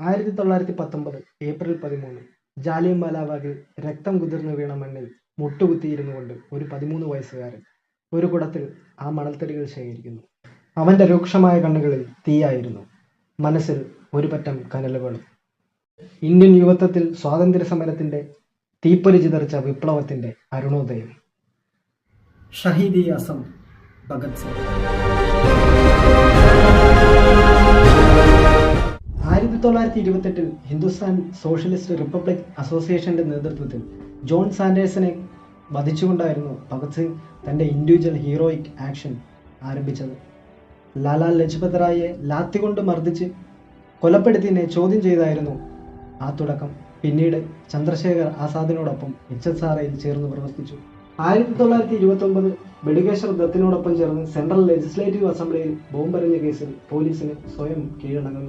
ആയിരത്തി തൊള്ളായിരത്തി പത്തൊമ്പത് ഏപ്രിൽ പതിമൂന്ന് ജാലിയൻവാലാബാഗിൽ രക്തം കുതിർന്നു വീണ മണ്ണിൽ മുട്ടുകുത്തിയിരുന്നു കൊണ്ട് ഒരു പതിമൂന്ന് വയസ്സുകാരൻ ഒരു കുടത്തിൽ ആ മണൽത്തരികൾ ശേഖരിക്കുന്നു. അവന്റെ രൂക്ഷമായ കണ്ണുകളിൽ തീയായിരുന്നു. മനസ്സിൽ ഒരു പറ്റം കനലുകളും. ഇന്ത്യൻ യുവത്വത്തിൽ സ്വാതന്ത്ര്യ സമരത്തിന്റെ തീപ്പൊരി ചിതറിച്ച വിപ്ലവത്തിന്റെ അരുണോദയം. ഷഹീദി അസം ഭഗത് സിംഗ്. ആയിരത്തി തൊള്ളായിരത്തി ഇരുപത്തെട്ടിൽ ഹിന്ദുസ്ഥാൻ സോഷ്യലിസ്റ്റ് റിപ്പബ്ലിക് അസോസിയേഷന്റെ നേതൃത്വത്തിൽ ജോൺ സാൻഡേഴ്സിനെ വധിച്ചുകൊണ്ടായിരുന്നു ഭഗത് സിംഗ് തന്റെ ഇൻഡിവിജ്വൽ ഹീറോയിക് ആക്ഷൻ ആരംഭിച്ചത്. ലാലാ ലജ്പത് റായിയെ ലാത്തി കൊണ്ട് മർദ്ദിച്ച് കൊലപ്പെടുത്തിയതിനെ ചോദ്യം ചെയ്തായിരുന്നു ആ തുടക്കം. പിന്നീട് ചന്ദ്രശേഖർ ആസാദിനോടൊപ്പം ഐയിൽ ചേർന്ന് പ്രവർത്തിച്ചു. ആയിരത്തി തൊള്ളായിരത്തി ഇരുപത്തി ഒമ്പത് ബെഡികേശ്വർ ദത്തിനോടൊപ്പം ചേർന്ന് സെൻട്രൽ ലെജിസ്ലേറ്റീവ് അസംബ്ലിയിൽ ബോംബെറിഞ്ഞ കേസിൽ പോലീസിന് സ്വയം കീഴടങ്ങുന്നു.